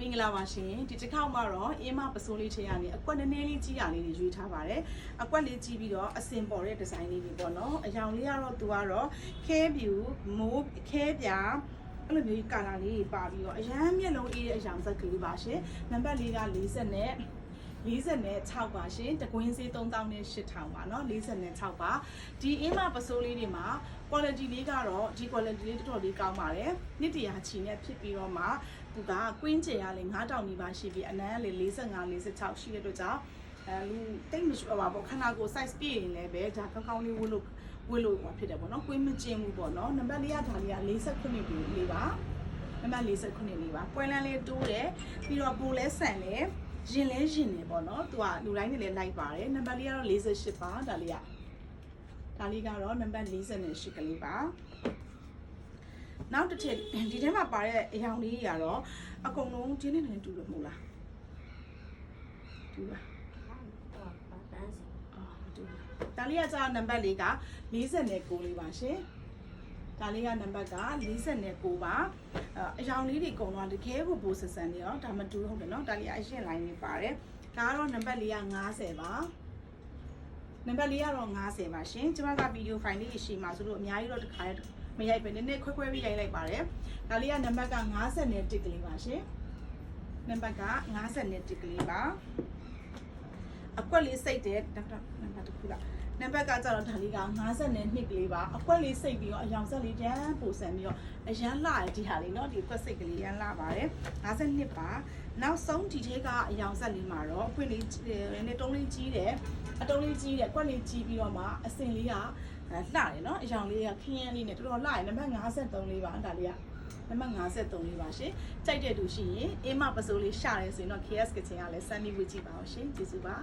မင်္ဂလာပါရှင်ဒီတစ်ခေါက်မှာတော့အင်းမပစိုးလေးထဲကနေအကွက်နည်းနည်းလေးကြီးရလေးတွေရွေးထားပါတယ်အကွက်လေးကြီးပြီးတော့အစင်ပေါ်တဲ့ဒီဇိုင်းလေးတွေပေါ့နော်အယောင်လေးကတော့သူကတော့ခဲဗျူမိုးခဲပြာအဲ့လိုမျိုးကာလာလေးတွေပါပြီးတော့အရန်မျက်လုံးအေးတဲ့အယောင်ဆက်ကလေးပါရှင်နံပါတ်လေးက40နဲ့ 46ပါရှင်တကွင်းစေး3000နဲ့8000ပါเนาะ46ပါဒီအင်းမပစိုးလေးတွေမှာ quality လေးကတော့ဒီ quality လေးတော်တော်လေးကောင်းပါတယ်နှစ်တရာချီနဲ့ဖြစ်ပြီးတော့မှသူကကွင်းကျင်ရလေ9000နီးပါးရှိပြီးအနမ်းကလေ45 46ရှိတဲ့အတွက်ကြောင့်အဲလူတိတ်မရှိပါဘူးခန္ဓာကိုယ် size ပြည့်ရင်လည်းပဲဒါကောင်းကောင်းလေးဝတ်လို့ဝတ်လို့ဟောဖြစ်တယ်ပေါ့နော်ကွင်းမကျင်ဘူးပေါ့နော်နံပါတ်၄ကဒါလေးက48ပြီလေးပါနံပါတ်48လေးပါပွဲလန်းလေးတိုးတယ်ပြီးတော့ပိုလဲဆန်လဲ ရင်လဲရင်နေပေါ့နော်သူကလူတိုင်းနဲ့လည်းလိုက်ပါတယ်နံပါတ်၄ကတော့48ပါဒါလေးကဒါလေးကတော့နံပါတ်48ကလေးပါနောက်တစ်ထည့်ဒီထဲမှာပါတဲ့အရောင်လေးတွေကတော့အကုန်လုံးကျင်းနေနေတူလို့မဟုတ်လားတူလားအော်မတူဘူးဒါလေးကကြာနံပါတ်လေးက49လေးပါရှင် ဒါလေးကနံပါတ်က49ပါအဲအရောင်လေးတွေအကုန်လုံးတကယ်ကိုပိုဆဆန်နေရောဒါမတူဟုတ်တယ်နော်ဒါလေးကအရှင်းလိုင်းလေးပါတယ်ဒါကတော့နံပါတ်လေးက90ပါနံပါတ်၄ကတော့90ပါရှင်ကျမကဗီဒီယိုဖိုင်လေးရှိမှာဆိုလို့အများကြီးတော့တစ်ခါမရိုက်ပဲနည်းနည်းခွဲခွဲပြီးရိုက်လိုက်ပါတယ်ဒါလေးကနံပါတ်က50နဲ့တစ်ကလေးပါရှင်နံပါတ်က50နဲ့တစ်ကလေးပါအကွက်လေးစိတ်တဲ့ဒေါက်တာနံပါတ်တစ်ခုက နံပါတ်ကကြတော့ဒါလေးက50နဲ့2ကလေးပါအကွက်လေးစိတ်ပြီးတော့အယောင်ဆက်လေးတန်းပို့ဆန်ပြီးတော့အရန်လှရဒီဟာလေးเนาะဒီအကွက်စိတ်ကလေးရန်လှပါတယ်52ပါနောက်ဆုံးဒီထဲကအယောင်ဆက်လေးမှာတော့အကွက်လေးနည်းတုံးလေးကြီးတယ် အတုံးလေးကြီးတယ်ကွက်လေးကြီးပြီးတော့မှအစင်လေးကအဲလှတယ်နော်အယောင်လေးကခင်းရမ်းလေးနဲ့တော်တော်လှတယ်နံပါတ်53လေးပါဒါလေးကနံပါတ်53လေးပါရှင်ကြိုက်တဲ့သူရှိရင်အင်းမပစိုးလေးရှာရဲဆိုရင်တော့ KS Kitchen ကလည်းစမ်းပြီးဝေ့ကြည့်ပါအောင်ရှင်ကျေးဇူးပါ